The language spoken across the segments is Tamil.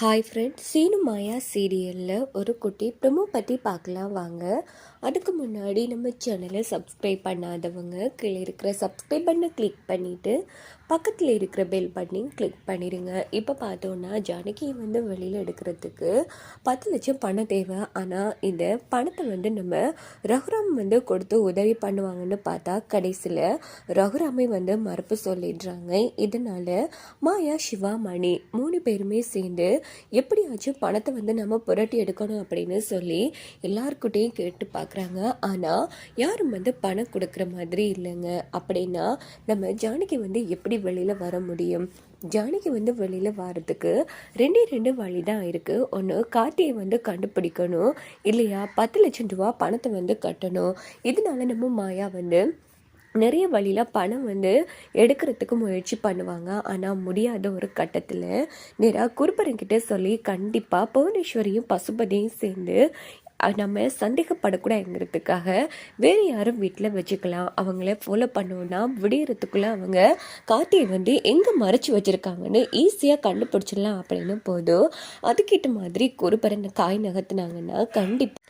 ஹாய் ஃப்ரெண்ட்ஸ் சீனு மாயா சீரியலில் ஒரு குட்டி ப்ரமோ பற்றி பார்க்கலாம் வாங்க. அதுக்கு முன்னாடி நம்ம சேனலை சப்ஸ்கிரைப் பண்ணாதவங்க கீழே இருக்கிற சப்ஸ்கிரைப் பண்ணை கிளிக் பண்ணிவிட்டு பக்கத்தில் இருக்கிற பெல் பட்டனையும் கிளிக் பண்ணிடுங்க இப்போ பார்த்தோன்னா ஜானகி வந்து வெளியில் எடுக்கிறதுக்கு பத்து லட்சம் பணம் தேவை. ஆனால் இந்த பணத்தை வந்து நம்ம ரகுராம் வந்து கொடுத்து உதவி பண்ணுவாங்கன்னு பார்த்தா கடைசியில் ரகுராமை வந்து மறுப்பு சொல்லிடுறாங்க. இதனால் மாயா சிவா மணி மூணு பேருமே சேர்ந்து எப்படியாச்சும் பணத்தை வந்து நம்ம புரட்டி எடுக்கணும் அப்படின்னு சொல்லி எல்லாருக்கிட்டையும் கேட்டு பார்க்குறாங்க ஆனால் யாரும் வந்து பணம் கொடுக்குற மாதிரி இல்லைங்க. அப்படின்னா நம்ம ஜானகி வந்து எப்படி வெளியில் வர முடியும்? ஜானகி வந்து வெளியில் வர்றதுக்கு ரெண்டே ரெண்டு வழி தான் இருக்குது ஒன்று கார்த்தியை வந்து கண்டுபிடிக்கணும். இல்லையா பத்து லட்சம் ரூபா பணத்தை வந்து கட்டணும். இதனால நம்ம மாயா வந்து நிறைய வழியில் பணம் வந்து எடுக்கிறதுக்கு முயற்சி பண்ணுவாங்க. ஆனால் முடியாத ஒரு கட்டத்தில் நேராக குருபரங்கிட்ட சொல்லி கண்டிப்பாக புவனேஸ்வரியும் பசுபதியும் சேர்ந்து நம்ம சந்தேகப்படக்கூடாதுங்கிறதுக்காக வேறு யாரும் வீட்டில் வச்சுக்கலாம். அவங்கள ஃபாலோ பண்ணோன்னா விடியறதுக்குள்ளே அவங்க கார்த்தியை வந்து எங்கே மறைச்சி வச்சுருக்காங்கன்னு ஈஸியாக கண்டுபிடிச்சிடலாம் அப்படின்னு போதும். அதுக்கேற்ற மாதிரி குருபரன் காய் நகர்த்துனாங்கன்னா கண்டிப்பாக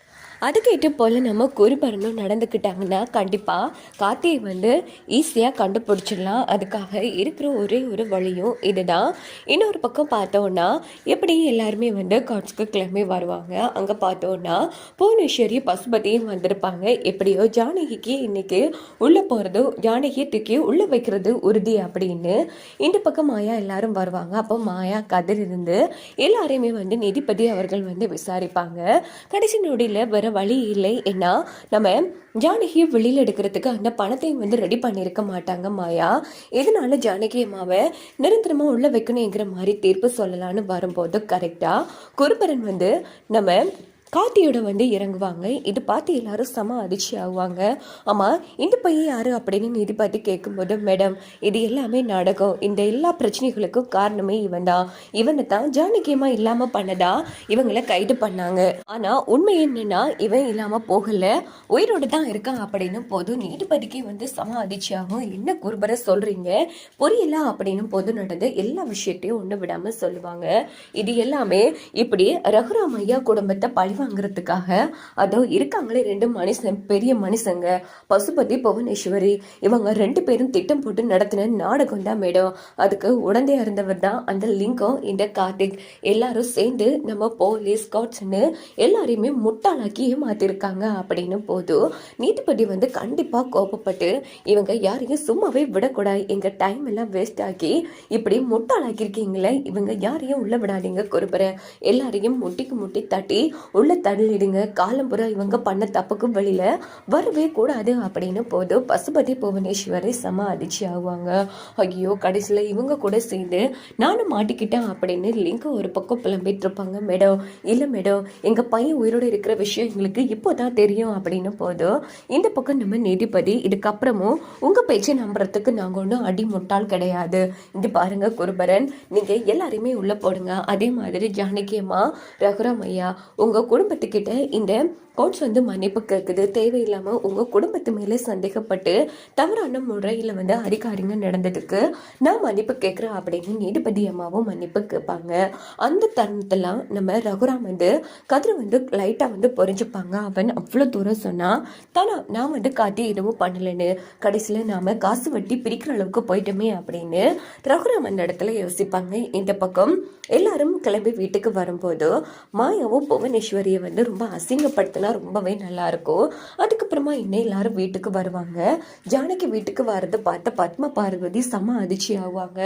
அதுக்கேற்ற போல் நம்ம குருபரனும் நடந்துக்கிட்டாங்கன்னா கண்டிப்பாக கார்த்தியை வந்து ஈஸியாக கண்டுபிடிச்சிடலாம். அதுக்காக இருக்கிற ஒரே ஒரு வழியும் இதுதான். இன்னொரு பக்கம் பார்த்தோன்னா எப்படி எல்லாருமே வந்து காட்ஸ்க்கு கிளம்பி வருவாங்க. அங்கே பார்த்தோன்னா புவனேஸ்வரி பசுபதியும் வந்திருப்பாங்க. எப்படியோ ஜானகிக்கு இன்னைக்கு உள்ளே போகிறது ஜானகியை தூக்கி உள்ளே வைக்கிறது உறுதி அப்படின்னு இந்த பக்கம் மாயா எல்லாரும் வருவாங்க. அப்போ மாயா கதிர் இருந்து எல்லாரையுமே வந்து நீதிபதி அவர்கள் வந்து விசாரிப்பாங்க. கடைசி நொடியில் வழி இல்லை. ஏன்னா நம்ம ஜானகியை வெளியில் எடுக்கிறதுக்கு அந்த பணத்தையும் வந்து ரெடி பண்ணியிருக்க மாட்டாங்க மாயா. இதனால ஜானகி அம்மாவை நிரந்தரமாக உள்ள வைக்கணுங்கிற மாதிரி தீர்ப்பு சொல்லலான்னு வரும்போது கரெக்டாக குருபரன் வந்து நம்ம கார்த்தியோட வந்து இறங்குவாங்க. இது பார்த்து எல்லாரும் செம அதிர்ச்சி ஆகுவாங்க. ஆமாம் இந்த பையன் யாரு அப்படின்னு நீதிபதி கேட்கும்போது மேடம் இது எல்லாமே நாடகம். இந்த எல்லா பிரச்சனைகளுக்கும் காரணமே இவன் தான் இவனை தான் ஜானகியமாக இல்லாமல் பண்ணதா? இவங்களை கைது பண்ணாங்க. ஆனால் உண்மை என்னன்னா இவன் இல்லாமல் போகலை. உயிரோடு தான் இருக்கான் அப்படின்னு போதும் நீதிபதிக்கே வந்து செம அதிர்ச்சி ஆகும். என்ன குருபர சொல்கிறீங்க புரியல அப்படின்னு போது நடந்த எல்லா விஷயத்தையும் ஒன்று விடாமல் சொல்லுவாங்க. இது எல்லாமே இப்படி ரகுராம் ஐயா குடும்பத்தை பழி வாங்குறதுக்காக அதோ இருக்காங்களே ரெண்டு மனுஷன் பெரிய மனுஷங்க பசுபதி புவனேஸ்வரி இவங்க ரெண்டு பேரும் திட்டம் போட்டு நடத்தின நாடகம் தான் மேடம் அதுக்கு உடந்தையா இருந்தவர் தான் அந்த லிங்கம் இந்த கார்த்திக். எல்லாரும் சேர்ந்து நம்ம போலீஸ் காட்ஸ்னு எல்லாரையுமே முட்டாளாக்கி ஏமாத்திருக்காங்க அப்படின்னு போதும் நீதிபதி வந்து கண்டிப்பா கோபப்பட்டு இவங்க யாரையும் சும்மாவே விடக்கூடாது எங்க டைம் எல்லாம் வேஸ்ட் ஆக்கி இப்படி முட்டாளாக்கியிருக்கீங்களே இவங்க யாரையும் உள்ள விடாதீங்க குறுபுற எல்லாரையும் முட்டிக்கு முட்டி தட்டி உள்ள தள்ளிடுங்க. காலம்புறா இவங்க பண்ண தப்புக்கு வழியில் வரவே கூடாது அப்படின்னு போது பசுபதி புவனேஸ்வரி செம அதிர்ச்சி ஆகுவாங்க. ஐயோ கடைசியில் இவங்க கூட சேர்ந்து நானும் மாட்டிக்கிட்டேன் அப்படின்னு லிங்க் ஒரு பக்கம் புலம்பிட்டு இருப்பாங்க. மேடம் இல்லை மேடம் எங்கள் பையன் உயிரோடு இருக்கிற விஷயம் எங்களுக்கு இப்போ தான் தெரியும் அப்படின்னு போதும் இந்த பக்கம் நம்ம நீதிபதி இதுக்கப்புறமும் உங்கள் பேச்சை நம்புறதுக்கு நாங்கள் ஒன்றும் அடி முட்டால் கிடையாது. இது பாருங்க குருபரன். நீங்கள் எல்லாருமே உள்ளே போடுங்க. அதே மாதிரி ஜானகி அம்மா ரகுராம் ஐயா உங்கள் குடும்பத்துக்கிட்ட இந்த கோட்ஸ் வந்து மன்னிப்பு கேட்குது தேவையில்லாமல் உங்கள் குடும்பத்து மேலே சந்தேகப்பட்டு தவறான முறையில் வந்து அதிகாரிங்க நடந்ததுக்கு நான் மன்னிப்பு கேட்குறேன் அப்படின்னு நீதிபதி அம்மாவும் மன்னிப்பு கேட்பாங்க அந்த தருணத்தெல்லாம் நம்ம ரகுராம் வந்து கதிரை வந்து லைட்டாக வந்து பொறிஞ்சுப்பாங்க. அவன் அவ்வளோ தூரம் சொன்னால் தானா நான் வந்து காட்டி எதுவும் பண்ணலைன்னு. கடைசியில் நாம் காசு வட்டி பிரிக்கிற அளவுக்கு போயிட்டோமே அப்படின்னு ரகுராம் அந்த இடத்துல யோசிப்பாங்க. இந்த பக்கம் எல்லாரும் கிளம்பி வீட்டுக்கு வரும்போது மாயாவும் புவனேஸ்வரியை வந்து ரொம்ப அசிங்கப்படுத்தினா ரொம்பவே நல்லா இருக்கும் அதுக்கப்புறமா இன்னும் எல்லாரும் வீட்டுக்கு வருவாங்க? ஜானகி வீட்டுக்கு வர்றதை பார்த்த பத்ம பார்வதி செம அதிர்ச்சி ஆவாங்க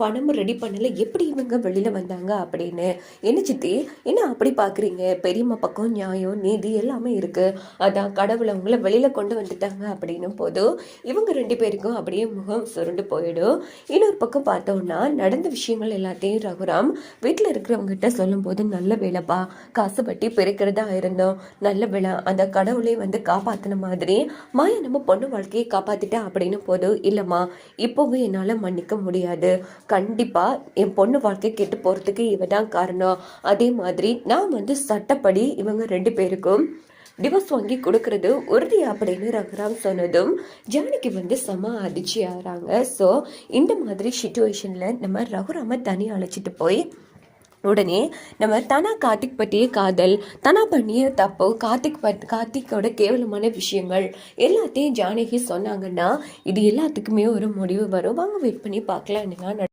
பணமும் ரெடி பண்ணல எப்படி இவங்க வெளியில வந்தாங்க அப்படின்னு. என்ன சித்தி என்ன அப்படி பாக்குறீங்க? பெரியம்மா பக்கம் நியாயம் நீதி எல்லாமே இருக்கு. அதான் கடவுள் அவங்கள வெளியில கொண்டு வந்துட்டாங்க அப்படின்னும் போதும் இவங்க ரெண்டு பேருக்கும் அப்படியே முகம் சுருண்டு போயிடும். இன்னொரு பக்கம் பார்த்தோம்னா நடந்த விஷயங்கள் எல்லாத்தையும் ரகுராம் வீட்டில் இருக்கிறவங்ககிட்ட சொல்லும்போது நல்ல வேலைப்பா. காசு பட்டி பெருக்கிறதா இருந்தோம். நல்ல விழா அந்த கடவுளே வந்து காப்பாற்றின மாதிரி மாயா நம்ம பொண்ணு வாழ்க்கையை காப்பாற்றிட்டேன் அப்படின்னு போதும் இல்லைம்மா இப்போவும் என்னால் மன்னிக்க முடியாது. கண்டிப்பாக என் பொண்ணு வாழ்க்கை கெட்டு போகிறதுக்கு இவ தான் காரணம். அதே மாதிரி நான் வந்து சட்டப்படி இவங்க ரெண்டு பேருக்கும் டிவோர்ஸ் வாங்கி கொடுக்கறது உறுதி அப்படின்னு ரகுராம் சொன்னதும் ஜானகி வந்து செம அதிர்ச்சி ஆகிறாங்க ஸோ இந்த மாதிரி சுச்சுவேஷனில் நம்ம ரகுராமை தனியாக அழைச்சிட்டு போய் உடனே நம்ம தனா கார்த்திக் பற்றிய காதல் தனா பண்ணிய தப்பு கார்த்திக் பட் கார்த்திக்கோட கேவலமான விஷயங்கள் எல்லாத்தையும் ஜானகி சொன்னாங்கன்னா இது எல்லாத்துக்குமே ஒரு முடிவு வரும். வாங்க வெயிட் பண்ணி பார்க்கலாம் என்னெல்லாம்